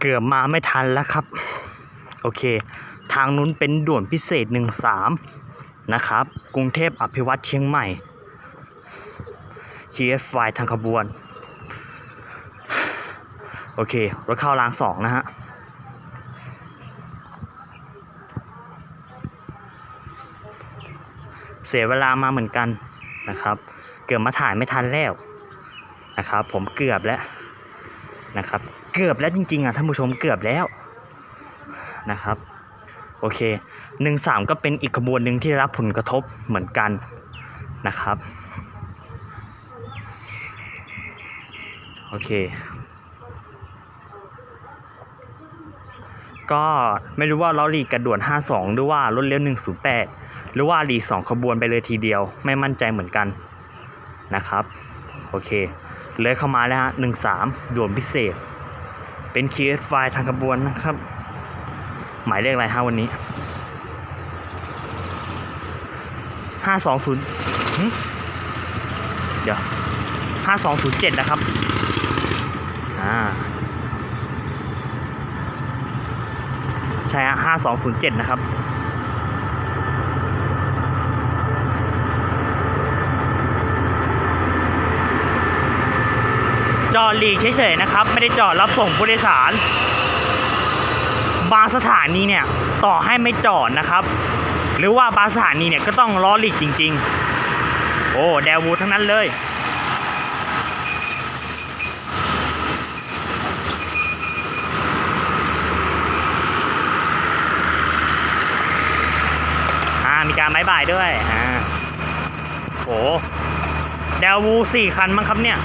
เกือบมาไม่ทันแล้วครับ โอเค ทางนู้นเป็นด่วนพิเศษ 13 นะครับ กรุงเทพอภิวัตเชียงใหม่ KFY ทางขบวน โอเค รถเข้ารางสองนะฮะเสียเวลามาเหมือนกันนะครับ เกือบมาถ่ายไม่ทันแล้วนะครับ ผมเกือบแล้วนะครับ เกือบแล้วจริงๆอะท่านผู้ชมเกือบแล้วนะครับโอเคหนึ่งสามก็เป็นอีกขบวนหนึ่งที่ได้รับผลกระทบเหมือนกันนะครับโอเคก็ไม่รู้ว่าล้อลีกระด่วน 52 หรือว่ารถเลี้ยว 108 หรือว่าลีก2ขบวนไปเลยทีเดียวไม่มั่นใจเหมือนกันนะครับ โอเค เลยเข้ามาแล้วฮะ 13 ด่วนพิเศษ เป็น QS ไฟล์ทางกระบวนนะครับ หมายเรียกอะไรฮะวันนี้ห้าสองศูนย์เดี๋ยวห้าสองศูนย์เจ็ดนะครับ อ่า ใช่ฮะห้าสองศูนย์เจ็ดนะครับ อดหลีกเฉยๆนะครับ ไม่ได้จอดรับส่งผู้โดยสาร บางสถานีเนี่ยต่อให้ไม่จอดนะครับ หรือว่าบางสถานีเนี่ยก็ต้องล้อหลีกจริง ๆ โอ้แดวูทั้งนั้นเลยมีการบายบายด้วย อ่า โห เดลวูสี่คันมั้งครับเนี่ย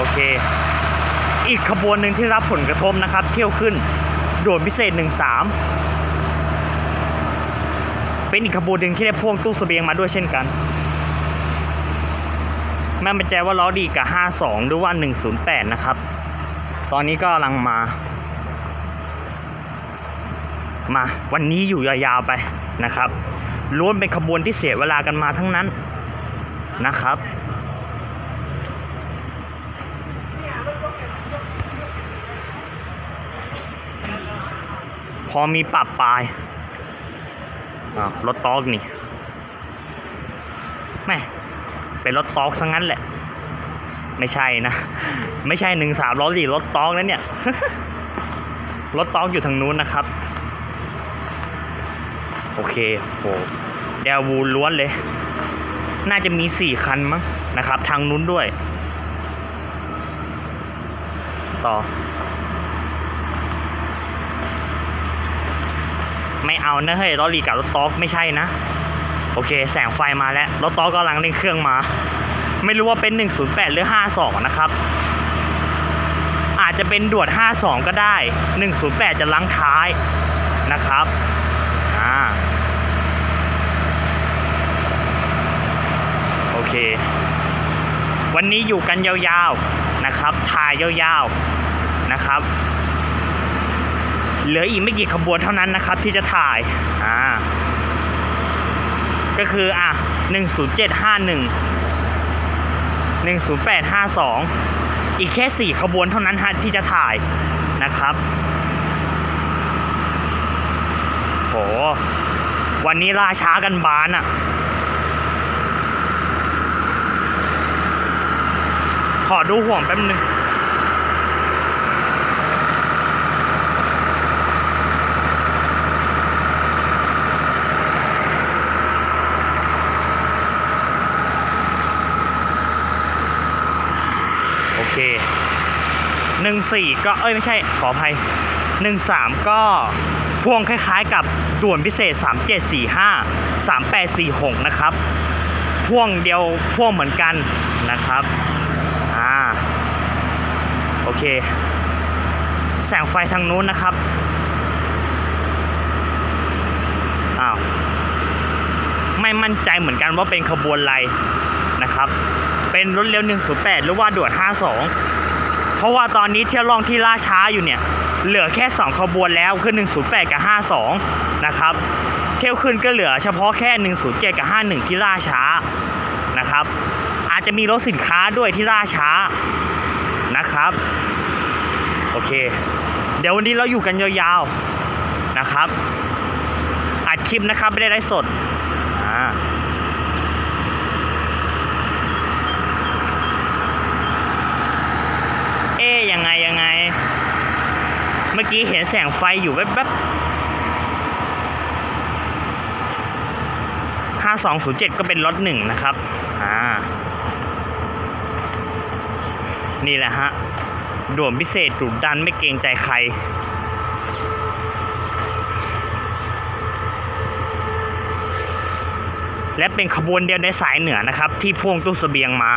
โอเค อีกขบวนหนึ่งที่รับผลกระทบนะครับ เที่ยวขึ้นด่วนพิเศษ 13 เป็นอีกขบวนหนึ่งที่ได้พ่วงตู้เสบียงมาด้วยเช่นกัน แม่เป็นใจว่าล้อดีกับ 52 หรือว่า 108 นะครับ ตอนนี้ก็กำลังมา มาวันนี้อยู่ยาวๆไปนะครับล้วนเป็นขบวนที่เสียเวลากันมาทั้งนั้นนะครับ พอมีปรับปลายอ้ารถตอกนี่แม่เป็นรถตอกซะงั้นแหละ ไม่ใช่นะ ไม่ใช่หนึ่งสามล้อสี่รถตอกนะเนี่ยรถตอกอยู่ทางนู้นนะครับ โอเคโหเดวูล้วนเลย น่าจะมีสี่คันมั้งนะครับ ทางนู้นด้วย ต่อ ไม่เอานะเฮ้ยรถลีกับรถต๊อกไม่ใช่นะ โอเค แสงไฟมาแล้วรถต๊อกกำลังเร่งเครื่องมา ไม่รู้ว่าเป็น 108 หรือ 52 นะครับ อาจจะเป็นด่วน 52 ก็ได้ 108 จะลังท้ายนะครับอ่าโอเค วันนี้อยู่กันยาวๆนะครับถ่ายยาวๆนะครับ เหลืออีกไม่กี่ขบวนเท่านั้นนะครับ ที่จะถ่ายอ่าก็คืออะ10751 10852 อีกแค่ 4 ขบวนเท่านั้นฮะที่จะถ่ายนะครับโหวันนี้ล่าช้ากันบานอะ่ะขอดูห่วงแป๊บนึง คหนึ่งสี่ก็เอ้ยไม่ใช่ขออภัยหนึ่งสามก็พ่วงคล้ายๆกับด่วนพิเศษ 3745 3846 นะครับพ่วงเดียวพ่วงเหมือนกันนะครับอ่าโอเค แสงไฟทางนู้นนะครับอ้าวไม่มั่นใจเหมือนกันว่าเป็นขบวนอะไรนะครับ เป็นรถเร็ว 108 หรือว่าด่วน 52 เพราะว่าตอนนี้เที่ยวล่องที่ล่าช้าอยู่เนี่ย เหลือแค่ 2 ขบวนแล้วคือ 108 กับ 52 นะครับ เที่ยวขึ้นก็เหลือเฉพาะแค่ 107 กับ 51 ที่ล่าช้านะครับ อาจจจะมีรถสินค้าด้วยที่ล่าช้านะครับ โอเค เดี๋ยววันนี้เราอยู่กันยาวๆนะครับ อัดคลิปนะครับ ไม่ได้ไลฟ์สดอ่าเอ๊ยยังไงยังไง เมื่อกี้เห็นแสงไฟอยู่แวบๆ5207ก็เป็นรถหนึ่งนะครับ อ่า นี่แหละฮะด่วนพิเศษดุดันไม่เกรงใจใครและเป็นขบวนเดียวในสายเหนือนะครับ ที่พ่วงตู้เสบียงมา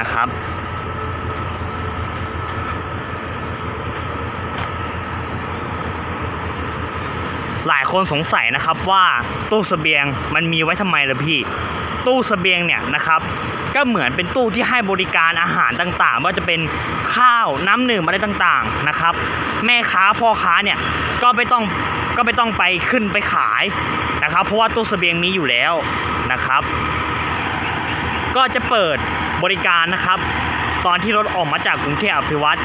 นะครับายคนสงสัยนะครับว่าตู้เสบียงมันมีไว้ทำไมล่ะพี่ ตู้เสบียงเนี่ยนะครับ ก็เหมือนเป็นตู้ที่ให้บริการอาหารต่างๆ ว่าจะเป็นข้าวน้ำหนึ่งอะไรต่างๆนะครับ แม่ค้าพ่อค้าเนี่ยก็ไม่ต้องก็ไม่ต้องไปขึ้นไปขายนะครับ เพราะว่าตู้เสบียงมีอยู่แล้วนะครับ ก็จะเปิดบริการนะครับ ตอนที่รถออกมาจากกรุงเทพอภิวัตร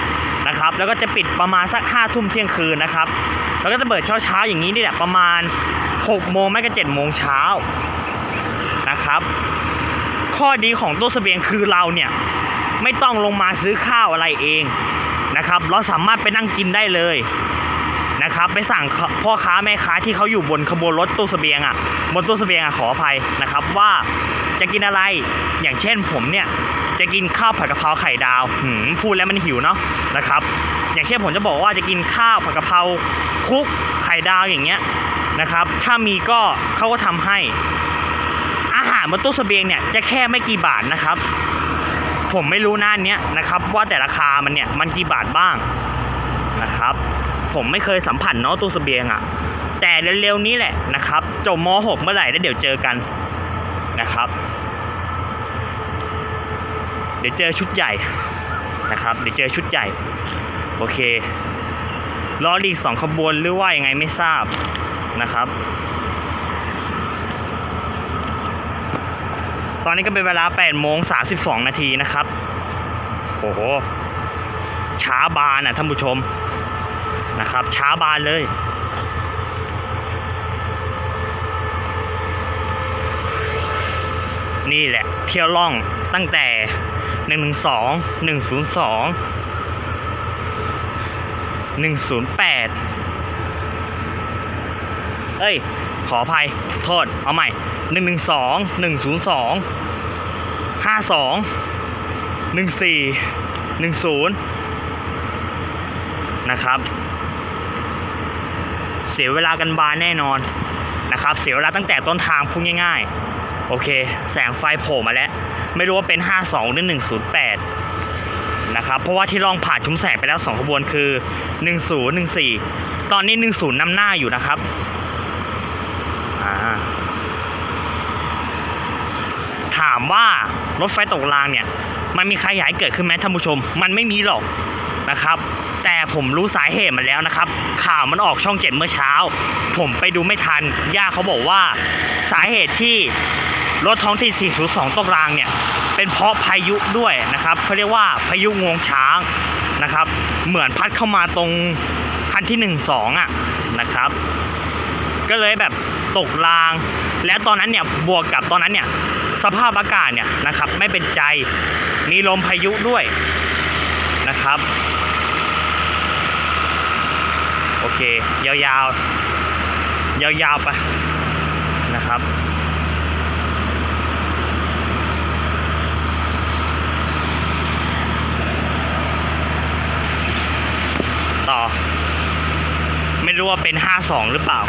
นะครับ แล้วก็จะปิดประมาณสัก5้าทุ่มเที่ยงคืนนะครับ แล้วก็จะเปิดเช้าเช้าๆอย่างนี้นี่แหละประมาณ6โมงไม่ก็7โมงเช้านะครับ ข้อดีของตู้เสบียงคือเราเนี่ยไม่ต้องลงมาซื้อข้าวอะไรเองนะครับ เราสามารถไปนั่งกินได้เลยนะครับ ไปสั่งพ่อค้าแม่ค้าที่เขาอยู่บนขบวนรถตู้เสบียงอะบนตู้เสบียงอะขออภัยนะครับว่าจะกินอะไรอย่างเช่นผมเนี่ย จะกินข้าวผัดกะเพราไข่ดาวหืมพูดแล้วมันหิวเนาะนะครับ อย่างเช่นผมจะบอกว่าจะกินข้าวผัดกะเพราคลุกไข่ดาวอย่างเงี้ยนะครับ ถ้ามีก็เขาก็ทำให้ อาหารบนตู้เสบียงเนี่ยจะแค่ไม่กี่บาทนะครับ ผมไม่รู้หน้าเนี้ยนะครับ ว่าแต่ราคามันเนี่ยมันกี่บาทบ้างนะครับ ผมไม่เคยสัมผัสเนาะตู้เสบียงอะ่ะแต่เร็วๆนี้แหละนะครับจบม .6 เมื่อไหร่แล้วเดี๋ยวเจอกันนะครับ เดี๋ยวเจอชุดใหญ่นะครับ เดี๋ยวเจอชุดใหญ่ โอเครออีกสองขบวนหรือว่ายังไงไม่ทราบนะครับ ตอนนี้ก็เป็นเวลา8โมง32 นาทีนะครับ โอ้โห ช้าบานอะท่านผู้ชมนะครับ ช้าบานเลยนี่แหละ เที่ยวล่องตั้งแต่ 112 102 108เอ้ย ขออภัย โทษ เอาใหม่112 102 52 14 10นะครับ เสียเวลากันบานแน่นอนนะครับ เสียเวลาตั้งแต่ต้นทางพูดง่าย ๆ โอเค แสงไฟโผล่มาแล้ว ไม่รู้ว่าเป็น 52 หรือ 108 นะครับ เพราะว่าที่ลองผ่านชุมแสงไปแล้ว 2 ขบวนคือ 10 14 ตอนนี้ 10นำหน้าอยู่นะครับาถามว่ารถไฟตกรางเนี่ย มันมีใครอยากให้เกิดขึ้นไหมท่านผู้ชม มันไม่มีหรอกนะครับ แต่ผมรู้สาเหตุมันแล้วนะครับ ข่าวมันออกช่องเจ็ดเมื่อเช้า ผมไปดูไม่ทัน ย่าเขาบอกว่าสาเหตุที่ รถท้องที่ 402 ตกรางเนี่ย เป็นเพราะพายุด้วยนะครับเขาเรียกว่าพายุงวงช้างนะครับ เหมือนพัดเข้ามาตรงคันที่ 1 2อะนะครับ ก็เลยแบบตกราง และตอนนั้นเนี่ยบวกกับตอนนั้นเนี่ยสภาพอากาศเนี่ยนะครับไม่เป็นใจมีลมพายุด้วยนะครับ โอเค ยาวๆ ยาวๆไปนะครับ ต่อ ไม่รู้ว่าเป็น 52 หรือเปล่า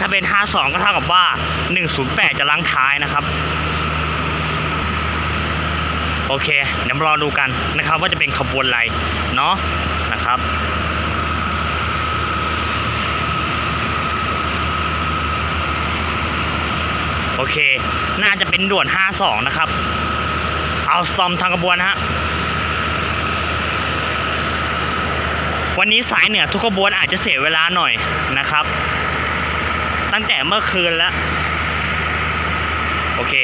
ถ้าเป็น 52 ก็เท่ากับว่า 108 จะลังท้ายนะครับ โอเค เดี๋ยวรอดูกันนะครับ ว่าจะเป็นขบวนอะไร เนาะนะครับโอเค น่าจะเป็นด่วน 52 นะครับ เอาสตอมทางขบวนนะฮะ วันนี้สายเหนือทุกขบวนอาจจะเสียเวลาหน่อยนะครับ ตั้งแต่เมื่อคืนแล้ว โอเค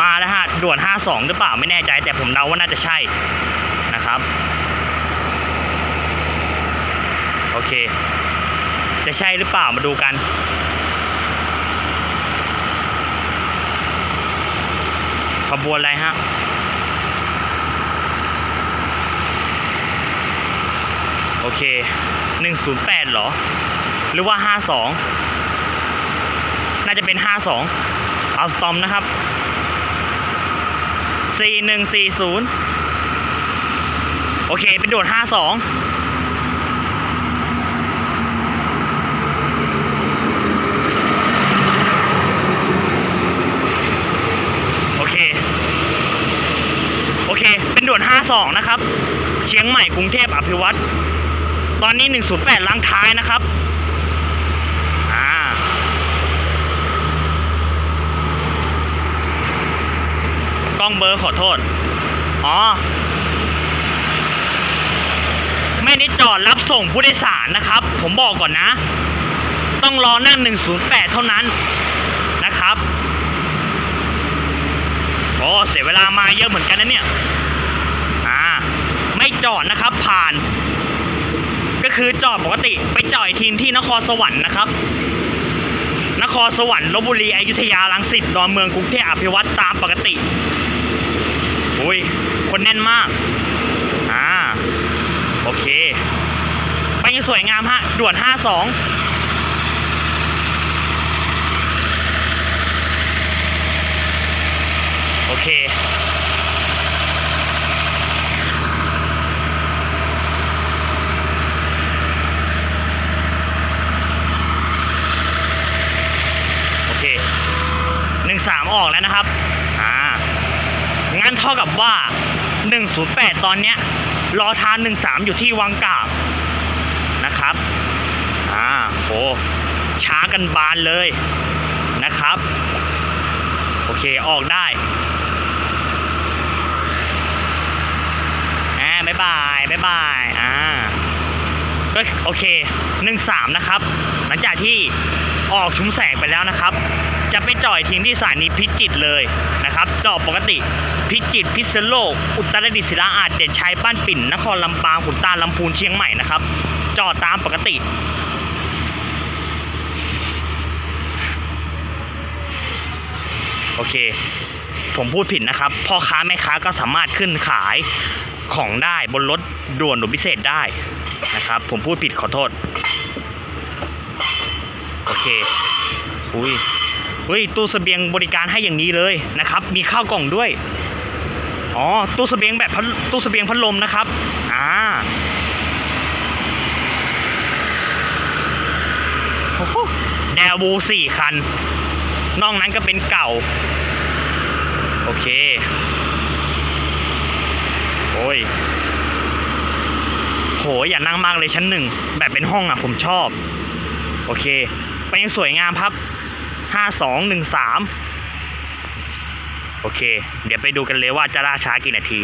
มาแล้วฮะ ด่วน 52 หรือเปล่าไม่แน่ใจแต่ผมเดาว่าน่าจะใช่นะครับ โอเค จะใช่หรือเปล่ามาดูกันขบวนอะไรฮะ โอ เค 108 หรอ หรือว่า 52 น่าจะเป็น 52 เอาสตอมนะครับ 4140 โอเค เป็นโดด 52โอเคโอเคเป็นด่วน 52 นะครับ เชียงใหม่ กรุงเทพอภิวัตร ตอนนี้ 108 ล้างท้ายนะครับอ่ากล้องเบอร์ขอโทษ อ๋อ ไม่ได้จอดรับส่งผู้โดยสารนะครับ ผมบอกก่อนนะ ต้องรอนั่ง 108 เท่านั้นนะครับโอ้เสียเวลามาเยอะเหมือนกันนะเนี่ย อ่า ไม่จอดนะครับผ่าน ก็คือจอดปกติไปจอดอีกทีที่นครสวรรค์นะครับ นครสวรรค์ลบบุรีอยุธยาลังสิตดอนเมืองกรุงเทพอภิวัตตามปกติอุ้ยคนแน่นมากอ่าโอเค ไปยังสวยงามฮะด่วน 52โอเค โอเค หนึ่งสามออกแล้วนะครับ อ่า งั้นเท่ากับว่า 108 ตอนเนี้ยรอทาน 13 อยู่ที่วังกาบนะครับ อ่าโหช้ากันบานเลยนะครับ โอเคออกได้อ่าบ๊ายบายบ๊ายบายอ่าก็โอเคหนึ่งสามนะครับ หลังจากที่ออกชุมแสงไปแล้วนะครับ จะไปจ่อยทีมที่สถานีพิจิตรเลยนะครับจอดปกติพิจิตรพิษณุโลก อุตรดิตถ์ศิลาอาจเด่นชัยบ้านปิ่น นครลำปางขุนตาลลำพูนเชียงใหม่นะครับจอดตามปกติโอเค ผมพูดผิดนะครับ พ่อค้าแม่ค้าก็สามารถขึ้นขายของได้บนรถด่วนหรือพิเศษได้นะครับ ผมพูดผิดขอโทษ โอเค อุ้ย เฮ้ยตู้เสบียงบริการให้อย่างนี้เลยนะครับ มีข้าวกล่องด้วย อ๋อ ตู้เสบียงแบบพัดตู้เสบียงพัดลมนะครับ อ่าโอ้โหแดวูสี่คัน นอกนั้นก็เป็นเก่า โอเค โอ้ย โห อย่านั่งมากเลยชั้นหนึ่ง แบบเป็นห้องอะผมชอบ โอเค ไปยังสวยงามครับ ห้าสองหนึ่งสามโอเค เดี๋ยวไปดูกันเลยว่าจะล่าช้ากี่นาที